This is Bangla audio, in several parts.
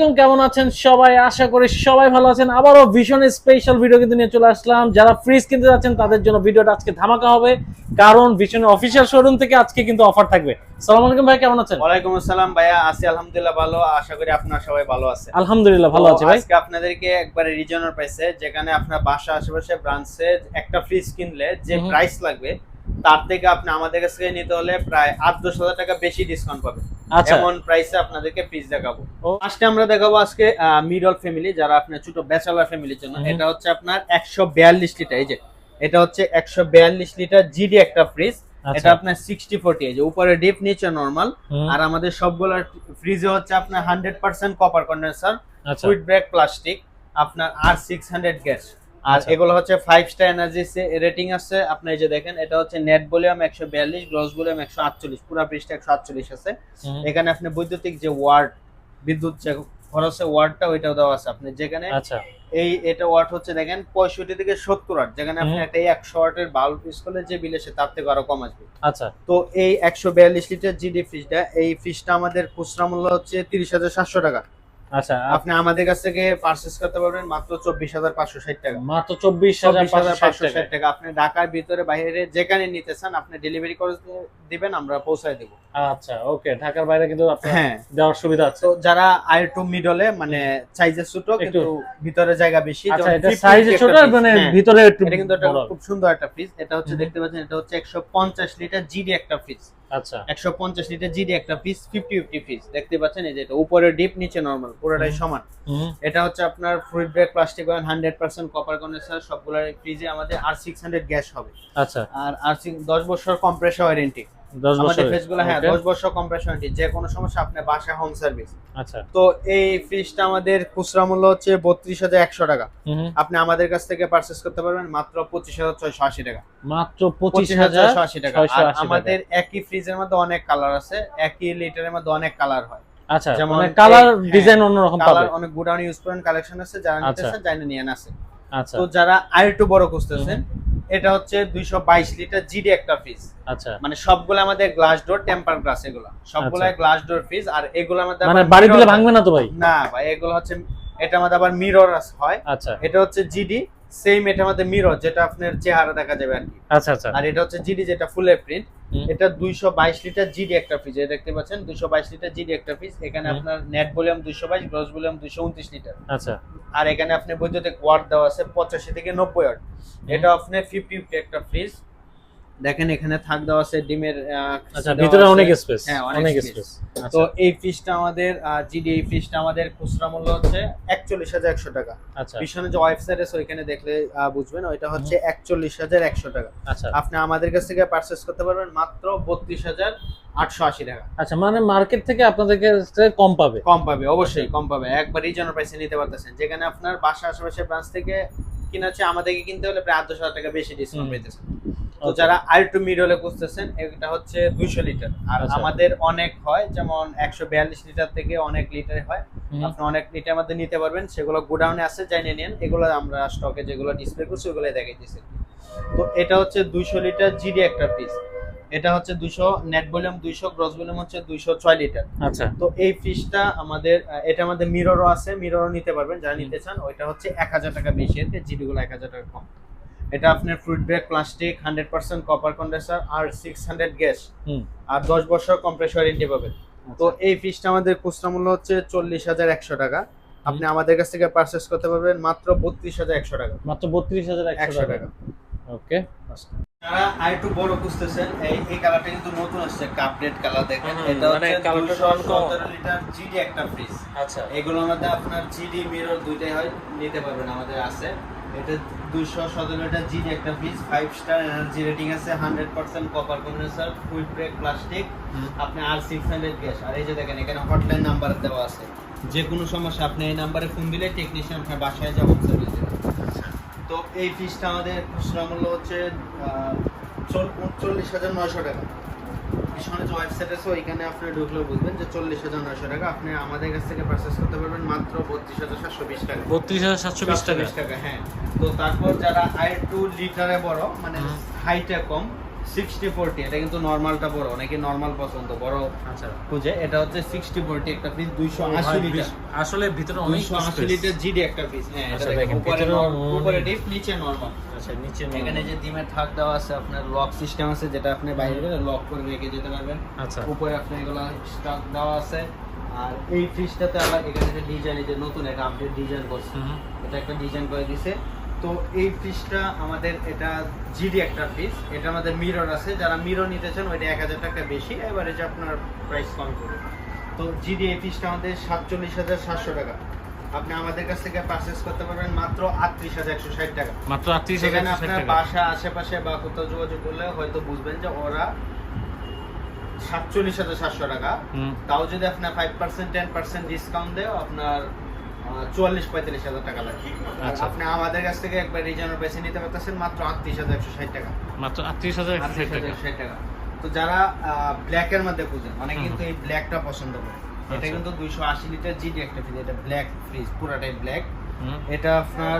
আলাইকুম কেমন আছেন সবাই? আশা করি সবাই ভালো আছেন। আবারও ভীষণ স্পেশাল ভিডিও কিন্তু নিয়ে চলে আসলাম। যারা ফ্রিজ কিনতে যাচ্ছেন তাদের জন্য ভিডিওটা আজকে ধামাকা হবে। কারণ ভীষণ অফিসিয়াল শোরুম থেকে আজকে কিন্তু অফার থাকবে। সালাম আলাইকুম ভাই কেমন আছেন? ওয়ালাইকুম আসসালাম ভাইয়া আছি আলহামদুলিল্লাহ ভালো। আশা করি আপনারা সবাই ভালো আছেন। আলহামদুলিল্লাহ ভালো আছি ভাই। আজকে আপনাদেরকে একবারে রিজনাল প্রাইসে যেখানে আপনার বাসা আশেপাশে ব্রাঞ্চে একটা ফ্রিজ কিনলে যে। প্রাইস লাগবে তার থেকে আপনি আমাদের কাছ থেকে নিতে হলে প্রায় আট দশ হাজার টাকা বেশি ডিসকাউন্ট পাবেন। এমন প্রাইসে আপনাদেরকে ফ্রিজ দেখাবো। ফার্স্টে আমরা দেখাবো আজকে মিডল ফ্যামিলি যারা আপনার ছোট ব্যাচেলার ফ্যামিলির জন্য এটা হচ্ছে আপনার একশো বিয়াল্লিশ লিটার এই যে এটা হচ্ছে একশো বিয়াল্লিশ লিটার জিডি একটা ফ্রিজ আচ্ছা। এটা আপনার সিক্সটি ফোর্টি এই যে উপরে ডিপ নিচে নর্মাল আর আমাদের সবগুলো ফ্রিজে হচ্ছে আপনার হান্ড্রেড পার্সেন্ট কপার কন্ডেন্সার আচ্ছা। ফুড ব্রেক প্লাস্টিক আপনার আর সিক্স হান্ড্রেড গ্যাস আর আচ্ছা। এগুলো হচ্ছে ফাইভ স্টার এনার্জি রেটিং আছে। আপনি যে দেখেন এটা হচ্ছে নেট ভলিউম একশো বিয়াল্লিশ গ্রস ভলিউম একশো আটচল্লিশ পুরা পৃষ্ঠে একশো আটচল্লিশ আছে। এখানে আপনি বৈদ্যুতিক যে ওয়ার্ড বিদ্যুৎ যে খরচে ওয়ার্ডটা ওইটাও দেওয়া আছে আপনি যেখানে আচ্ছা। এই এটা ওয়াট হচ্ছে দেখেন পঁয়ষট্টি থেকে সত্তর ওয়াট যেখানে আপনি একটা একশো ওয়াটের বাল্ব ইউজ করলে যে বিল এসে তার থেকে আরও কম আসবে। আচ্ছা। তো এই একশো বিয়াল্লিশ লিটার জিডি ফ্রিজটা এই ফ্রিজটা আমাদের খুচরা মূল্য হচ্ছে তিরিশ হাজার সাতশো টাকা। আচ্ছা আপনি আমাদের কাছ থেকে পারচেস করতে পারবেন মাত্র চব্বিশ হাজার পাঁচশো ষাট টাকা। মাত্র চব্বিশ হাজার পাঁচশো ষাট টাকা। আপনি ঢাকার ভিতরে বাইরে যেখানে নিতে চান আপনি ডেলিভারি করে দিবেন আমরা পৌঁছায় দেবো। আচ্ছা ওকে ঢাকার বাইরে কিন্তু হ্যাঁ। দেওয়ার সুবিধা আছে। তো যারা আই টু মিডলে মানে সাইজের ছোট কিন্তু ভিতরে জায়গা বেশি আচ্ছা এটা সাইজে ছোট মানে হ্যাঁ। ভিতরে একটু এটা কিন্তু একটা খুব সুন্দর একটা ফ্রিজ এটা হচ্ছে দেখতে পাচ্ছেন এটা হচ্ছে একশো পঞ্চাশ লিটার জিডি একটা ফ্রিজ আচ্ছা। একশো পঞ্চাশ লিটার জিডি একটা দেখতে পাচ্ছেন এই যে এটা উপরে ডিপ নিচে নরমাল পুরোটাই সমান। এটা হচ্ছে আপনার fruit break plastic copper condenser সবগুলোর ফ্রিজে আমাদের আর সিক্স হান্ড্রেড গ্যাস হবে। আচ্ছা। আর আর দশ বছর কম্প্রেসার ওয়ারেন্টি আমাদের ফ্রিজগুলো হ্যাঁ দশ বছর কম্প্রেসার ওয়ারেন্টি যে কোনো সমস্যা আপনার বাসা হোম সার্ভিস আচ্ছা। তো এই ফ্রিজটা আমাদের খুচরা মূল্য হচ্ছে বত্রিশ হাজার একশো টাকা। আপনি আমাদের কাছ থেকে করতে পারবেন মাত্র পঁচিশ হাজার ছয়শো আশি টাকা। মাত্র টাকা। আর আমাদের একই ফ্রিজের মধ্যে অনেক কালার আছে একই লিটারের মধ্যে অনেক কালার হয়। আচ্ছা যেমন মানে কালার হ্যাঁ, ডিজাইন অন্যরকম পাবে। কালার অনেক ইউজ করেন কালেকশন আছে যারা আচ্ছা। নিতেছেন জানে নিয়ে আচ্ছা। তো যারা আর একটু বড় খুঁজতেছেন এটা হচ্ছে দুইশো বাইশ লিটার জিডি একটা ফ্রিজ। আচ্ছা। মানে সবগুলো আমাদের গ্লাস ডোর টেম্পার গ্লাস এগুলো। সবগুলো। গ্লাস ডোর ফ্রিজ আর এগুলো আমাদের মানে বাড়ি দিলে ভাঙবে না তো ভাই? না ভাই এগুলো হচ্ছে এটা আমাদের আবার মিরর হয়। আচ্ছা। এটা হচ্ছে জিডি। সেম এটা আমাদের মিরর যেটা আপনার চেহারা দেখা যাবে আর কি। আচ্ছা আচ্ছা। আর এটা হচ্ছে জিডি যেটা ফুলের প্রিন্ট এটা দুইশো বাইশ লিটার জিডি একটা ফ্রিজ এটা দেখতে পাচ্ছেন? দুইশো বাইশ লিটার জিডি একটা ফ্রিজ এখানে আপনার নেট ভলিউম দুইশো বাইশ গ্রস ভলিউম দুইশো উনত্রিশ লিটার আচ্ছা। আর এখানে আপনি বৈদ্যুতিক ওয়াট দেওয়া আছে পঁচাশি থেকে নব্বই ওয়াট এটা আপনি ফিফটি ফিফটি একটা ফ্রিজ দেখেন এখানে থাক দেওয়া আছে ডিমের আচ্ছা ভিতরে অনেক স্পেস হ্যাঁ, অনেক স্পেস তো আচ্ছা। এই ফ্রিজটা আমাদের জিডি এই ফ্রিজটা আমাদের খুচরা মূল্য হচ্ছে একচল্লিশ হাজার একশো টাকা। আচ্ছা। পিছনে যে ওয়েবসাইট আছে ওইখানে দেখলে বুঝবেন ওইটা হচ্ছে একচল্লিশ হাজার একশো টাকা। আচ্ছা। আপনি আমাদের কাছ থেকে পারচেস করতে পারবেন মাত্র বত্রিশ হাজার আটশো আশি টাকা। আচ্ছা মানে মার্কেট থেকে আপনাদের কাছে কম পাবে? কম পাবে অবশ্যই কম পাবে। একবার রিজনাল প্রাইসে নিতে পারতেছেন। যেখানে আপনার বাসা আশেপাশে ব্রাঞ্চ থেকে কিনাচ্ছে আমাদেরকে কিনতে হলে প্রায় আট দশ হাজার টাকা বেশি ডিসকাউন্ট। পেতেছেন তো. যারা একটু মিডলে খুঁজতেছেন এটা হচ্ছে দুইশো লিটার। আর আচ্ছা। আমাদের অনেক হয় যেমন একশো বিয়াল্লিশ লিটার থেকে অনেক লিটারে হয়। আপনি অনেক লিটার মধ্যে নিতে পারবেন সেগুলো গোডাউনে আছে জানিয়ে নিন। এগুলো আমরা স্টকে যেগুলো ডিসপ্লে করছি ওগুলো দেখাইতেছি। তো এটা হচ্ছে দুইশো লিটার জিডি একটা পিস এটা হচ্ছে দুইশো নেট ভলিউম দুইশো গ্রস ভলিউম হচ্ছে দুইশো ছয় লিটার। আচ্ছা। তো এই ফিশটা আমাদের এটা আমাদের মিররও আছে মিররও নিতে পারবেন যারা নিতে চান ওইটা হচ্ছে এক হাজার টাকা বেশি এতে জিডি গুলো এক হাজার টাকা কম। এটা আপনার fruit break plastic hundred percent copper condenser R six hundred gas আর দশ বছর কম্প্রেসর ওয়ারেন্টি পাবেন। তো এই ফিশটা আমাদের খুচরা মূল্য হচ্ছে চল্লিশ হাজার একশো টাকা। আপনি আমাদের কাছ থেকে পারচেস করতে পারবেন মাত্র বত্রিশ হাজার একশো টাকা। মাত্র বত্রিশ হাজার একশো একশো টাকা। ওকে। যারা আর একটু বড় খুঁজতেছেন এই এই কালারটা কিন্তু নতুন আসছে কাপ রেড কালার দেখেন। এটা মানে হচ্ছে লিটার জিডি একটা ফ্রিজ আচ্ছা। এগুলোর মধ্যে আপনার জিডি মিরর দুইটাই হয় নিতে পারবেন আমাদের আছে। এটা দুইশো সতেরো লিটার জিডি একটা fridge five star energy rating আছে hundred percent copper condenser full break plastic আপনি আর সিক্স হান্ড্রেড গ্যাস। আর এই যে দেখেন এখানে হটলাইন নাম্বার দেওয়া আছে। যে কোনো সমস্যা আপনি এই নাম্বারে ফোন দিলে টেকনিশিয়ান আপনার বাসায় যাব সার্ভিস তো এই ফিসটা আমাদের খুচরা মূল্য হচ্ছে চল্লিশ হাজার নয়শো টাকা। পিছনে যে ওয়েবসাইট আছে ওইখানে আপনি ঢুকলে বুঝবেন যে চল্লিশ হাজার নয়শো টাকা আপনি আমাদের কাছ থেকে পারচেস করতে পারবেন মাত্র বত্রিশ হাজার সাতশো বিশ টাকা। বত্রিশ হাজার সাতশো বিশ টাকা। হ্যাঁ। তো তারপর যারা আই টু লিটারে বড় মানে। হাইটে কম সিক্সটি ফোরটি এটা কিন্তু নর্মালটা বড় অনেকে নর্মাল পছন্দ বড় আচ্ছা। খুঁজে। এটা হচ্ছে সিক্সটি ফোরটি একটা পিস দুইশো আশি লিটার। আসলে ভিতরে দুইশো আশি লিটার জিডি একটা পিস হ্যাঁ এটা আচ্ছা, দেখেন দেখেন, উপরে ভিতরে নর- অনেক- উপরে ডিপ নিচে নর্মাল আচ্ছা নিচে এখানে যে ডিমের থাক দেওয়া আছে আপনার লক সিস্টেম আছে যেটা আপনি বাইরে লক করে রেখে যেতে পারবেন। আচ্ছা। উপরে আপনার এগুলো স্টক দেওয়া আছে। আর এই ফ্রিজটাতে আবার এখানে যে ডিজাইন যে নতুন একটা আপডেট ডিজাইন করছে। এটা একটা ডিজাইন করে দিছে। তো এই ফ্রিজটা আমাদের এটা জিডি একটা ফ্রিজ এটা আমাদের মিরর আছে। যারা মিরর নিতে চান ওইটা এক হাজার টাকা বেশি এবারে যে আপনার প্রাইস কম করবে তো জিডি এই ফ্রিজটা আমাদের সাতচল্লিশ হাজার সাতশো টাকা। আপনি আমাদের কাছ থেকে পারচেস করতে পারবেন মাত্র আটত্রিশ হাজার একশো ষাট টাকা। মাত্র আটত্রিশ সেখানে আপনার বাসা আশেপাশে বা কোথাও যোগাযোগ করলে হয়তো বুঝবেন যে ওরা সাতচল্লিশ হাজার সাতশো টাকা। তাও যদি আপনার five percent ten percent discount দেয় আপনার চুয়াল্লিশ পঁয়তাল্লিশ হাজার টাকা লাগবে। আচ্ছা। আপনি আমাদের কাছ থেকে একবার রিজনের বেছে নিতে পারতেছেন মাত্র আটত্রিশ হাজার একশো ষাট টাকা। মাত্র আটত্রিশ হাজার একশো ষাট টাকা। তো যারা ব্ল্যাকের মধ্যে খুঁজেন অনেকে কিন্তু এই ব্ল্যাকটা পছন্দ করে। এটা আচ্ছা। কিন্তু দুইশো আশি লিটার জিডি একটা ফ্রিজ এটা ব্ল্যাক ফ্রিজ পুরাটাই ব্ল্যাক এটা আপনার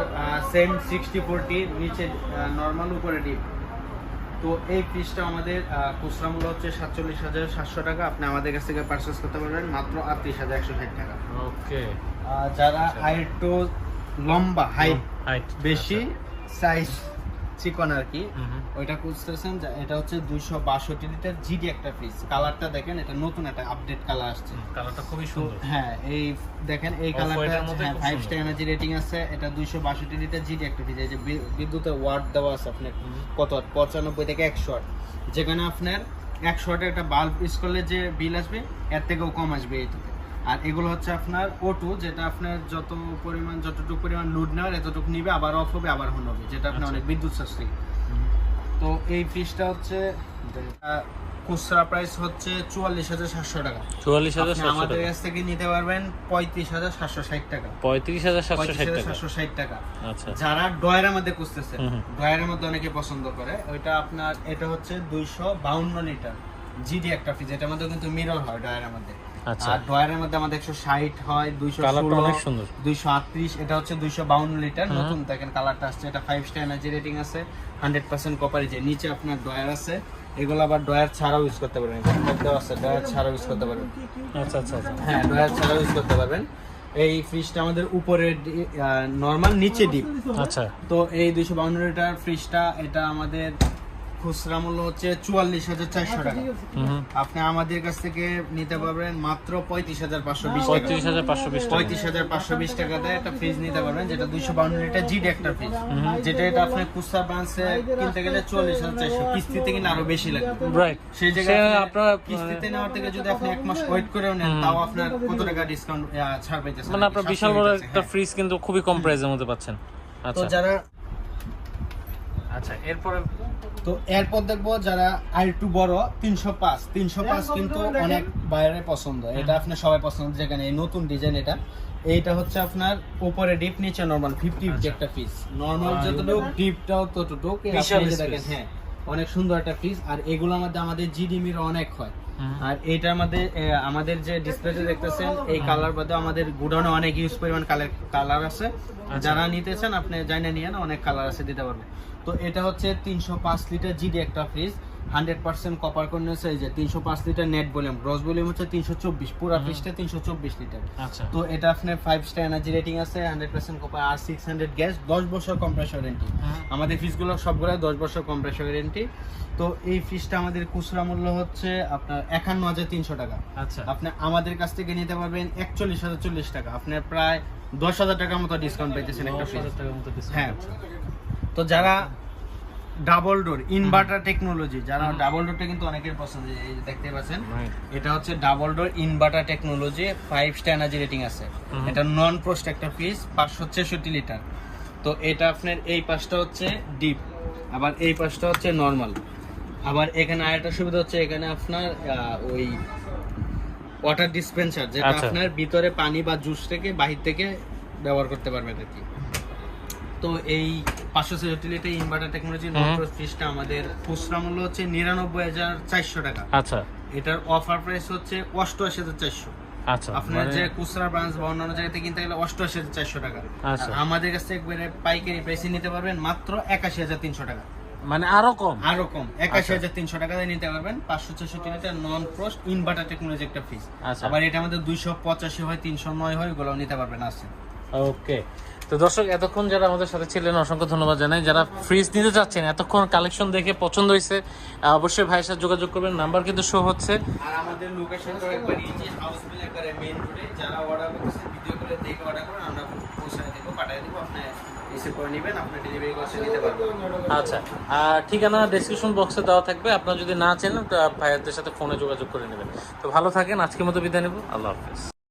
সেম সিক্সটি ফোরটি নিচে নর্মাল উপরে ডিপ তো এই ফিসটা আমাদের খুচরা মূল্য হচ্ছে সাতচল্লিশ হাজার সাতশো টাকা। আপনি আমাদের কাছ থেকে পারচেস করতে পারবেন মাত্র আটত্রিশ হাজার একশো ষাট টাকা। ওকে যারা হাইট তো লম্বা হাইট হাইট বেশি সাইজ চিকন আর কি। ওইটা খুঁজতেছেন এটা হচ্ছে দুইশো বাষট্টি লিটার জিডি একটা ফ্রিজ কালারটা দেখেন এটা নতুন একটা আপডেট কালার আসছে। কালারটা খুবই সুন্দর। হ্যাঁ এই দেখেন এই কালারটা মধ্যে ফাইভ স্টার এনার্জি রেটিং আছে। এটা দুইশো বাষট্টি লিটার জিডি একটা ফ্রিজ এই যে বিদ্যুতের ওয়াট দেওয়া আছে আপনার কত পঁচানব্বই থেকে একশো যেখানে আপনার একশো একটা বাল্ব ইউজ করলে যে বিল আসবে এর থেকেও কম আসবে এইটাতে আর এগুলো হচ্ছে আপনার ওটু যেটা আপনার যত পরিমাণ যতটুকু পরিমাণ লোড নেওয়ার এতটুকু নিবে আবার অফ হবে আবার অন হবে যেটা আপনার আচ্ছা। অনেক বিদ্যুৎ সাশ্রয়ী তো এই ফ্রিজটা হচ্ছে খুচরা প্রাইস হচ্ছে চুয়াল্লিশ হাজার সাতশো টাকা। চুয়াল্লিশ হাজার আমাদের কাছ থেকে নিতে পারবেন পঁয়ত্রিশ হাজার সাতশো ষাট টাকা। পঁয়ত্রিশ হাজার সাতশো ষাট টাকা। আচ্ছা। যারা ডয়ারের মধ্যে খুঁজতেছে। ডয়ারের মধ্যে অনেকে পছন্দ করে ওইটা আপনার এটা হচ্ছে দুইশো বাউন্ন লিটার জিডি একটা ফ্রিজ এটার মধ্যে কিন্তু মিরর হয় ডয়ারের মধ্যে। আর ডয়ারের মধ্যে আমাদের একশো ষাট হয় দুইশো ষোলো দুইশো আটত্রিশ এটা হচ্ছে দুইশো বাউন্ন লিটার নতুন দেখেন কালারটা আসছে এটা ফাইভ স্টার এনার্জি রেটিং আছে হান্ড্রেড পার্সেন্ট কপার যে নিচে আপনার ডয়ার আছে এগুলো আবার ডয়ার ছাড়াও ইউজ করতে পারবেন এটা দেওয়া আছে ডয়ার ছাড়াও ইউজ করতে পারবেন। আচ্ছা আচ্ছা আচ্ছা। হ্যাঁ ডয়ার ছাড়াও ইউজ করতে পারবেন। এই ফ্রিজটা আমাদের উপরে নর্মাল নিচে ডিপ আচ্ছা। তো এই দুইশো বাউন্ন লিটার ফ্রিজটা এটা আমাদের খুচরা মূল্য হচ্ছে চুয়াল্লিশ হাজার চারশো টাকা। আপনি আমাদের কাছ থেকে নিতে পারবেন মাত্র পঁয়ত্রিশ হাজার পাঁচশো বিশ পঁয়ত্রিশ হাজার পাঁচশো বিশ পঁয়ত্রিশ হাজার পাঁচশো বিশ টাকাতে একটা ফ্রিজ নিতে পারবেন যেটা দুইশো বাউন্ন লিটার জিড একটা ফ্রিজ যেটা এটা আপনি কুস্তা ব্রাঞ্চে কিনতে গেলে চুয়াল্লিশ হাজার চারশো কিস্তিতে কিনে আরও বেশি লাগবে। রাইট সেই জায়গায় আপনার কিস্তিতে নেওয়ার থেকে যদি আপনি এক মাস ওয়েট করেও নেন। তাও আপনার কত টাকা ডিসকাউন্ট ছাড় পাইতেছেন? মানে আপনার বিশাল বড় একটা হ্যাঁ। ফ্রিজ কিন্তু খুবই কম প্রাইসের মধ্যে পাচ্ছেন। তো আচ্ছা। যারা আচ্ছা এরপরে তো এরপর দেখব যারা আর একটু বড় তিনশো পাঁচ। তিনশো পাঁচ কিন্তু অনেক বাইরে পছন্দ। এটা আপনার সবাই পছন্দ যেখানে এই নতুন ডিজাইন এটা। এইটা হচ্ছে আপনার উপরে ডিপ নিচে নরমাল ফিফটি আচ্ছা। একটা পিস নরমাল যতটুকু ডিপটাও ততটুকু। হ্যাঁ অনেক সুন্দর একটা পিস আর এগুলোর মধ্যে আমাদের জিডিমির অনেক হয়। আর এইটার মধ্যে আমাদের যে ডিসপ্লেতে দেখতেছেন এই কালার বাদে আমাদের গুডাউনে অনেক ইউজ পরিমাণ কালার কালার আছে। আচ্ছা। যারা নিতে চান আপনি জানিয়ে নিয়ে অনেক কালার আছে দিতে পারবেন তো এটা হচ্ছে তিনশো পাঁচ লিটার জিডি একটা fridge hundred percent copper condense এই যে তিনশো পাঁচ litre net volume gross volume হচ্ছে তিনশো চব্বিশ পুরো। ফ্রিজটা তিনশো চব্বিশ লিটার আচ্ছা। তো এটা আপনার ফাইভ স্টার এনার্জি রেটিং আছে hundred percent copper R six hundred gas দশ বছর কম্প্রেসর ওয়ারেন্টি আমাদের ফ্রিজগুলো সবগুলো দশ বছর কম্প্রেসর ওয়ারেন্টি তো এই ফ্রিজটা আমাদের খুচরা মূল্য হচ্ছে আপনার একান্ন হাজার তিনশো টাকা। আচ্ছা। আপনি আমাদের কাছ থেকে নিতে পারবেন একচল্লিশ হাজার চল্লিশ টাকা। আপনার প্রায় দশ হাজার টাকার মতো ডিসকাউন্ট পাইতেছেন একটা ফ্রিজ মতো হ্যাঁ। তো যারা ডাবল ডোর ইনভার্টার টেকনোলজি যারা ডাবল ডোরটা কিন্তু অনেকের পছন্দ এই দেখতে পাচ্ছেন। এটা হচ্ছে double door inverter technology five star energy rating আছে। এটা নন প্রোস্ট একটা ফ্রিজ পাঁচশো ছেষট্টি লিটার তো এটা আপনার এই পাশটা হচ্ছে ডিপ আবার এই পাশটা হচ্ছে নর্মাল আবার এখানে আরেকটা সুবিধা হচ্ছে এখানে আপনার ওই ওয়াটার ডিসপেন্সার যেটা আচ্ছা। আপনার ভিতরে পানি বা জুস থেকে বাহির থেকে ব্যবহার করতে পারবেন আর কি। তো এই পাঁচশো ছেষট্টি লিটার ইনভার্টার টেকনোলজি হুম। নন ফ্রিজটা আমাদের খুচরা মূল্য হচ্ছে নিরানব্বই হাজার চারশো টাকা। আচ্ছা। এটার অফার প্রাইস হচ্ছে অষ্টআশি হাজার চারশো। আচ্ছা আপনার মানে- যে খুচরা ব্রাঞ্চ বা অন্যান্য জায়গা থেকে কিনতে গেলে অষ্টআশি হাজার চারশো টাকা। আচ্ছা। আমাদের কাছ একবারে পাইকারি প্রাইসে নিতে পারবেন মাত্র একাশি হাজার তিনশো টাকা। মানে আরও কম? আরও কম একাশি আচ্ছা। হাজার তিনশো টাকা দিয়ে নিতে পারবেন পাঁচশো ছষট্টি litre non frost inverter technology একটা আচ্ছা। আবার এটা আমাদের দুইশো পঁচাশি হয় তিনশো নয় হয় এগুলো নিতে পারবেন আছে ওকে তো দর্শক এতক্ষণ যারা আমাদের সাথে ছিলেন অসংখ্য ধন্যবাদ জানাই। যারা ফ্রিজ নিতে চাচ্ছেন এতক্ষণ কালেকশন দেখে পছন্দ হয়েছে অবশ্যই ভাইয়ের সাথে যোগাযোগ করবেন। নাম্বার কিন্তু শো হচ্ছে। আর আমাদের লোকেশনটা একবার ইজি হাউস একবারে মেইন রোডে যারা অর্ডার করতেছে ভিডিও করে দেখে অর্ডার করেন আমরা পৌঁছায় দেবো পাঠিয়ে দেবো আপনি আচ্ছা আর ঠিকানা ডেসক্রিপশন বক্সে দেওয়া থাকবে। আপনারা যদি না চেনেন তো ভাইয়াদের সাথে ফোনে যোগাযোগ করে নেবেন। তো ভালো থাকেন আজকের মতো বিদায় নেব। আল্লাহ হাফেজ।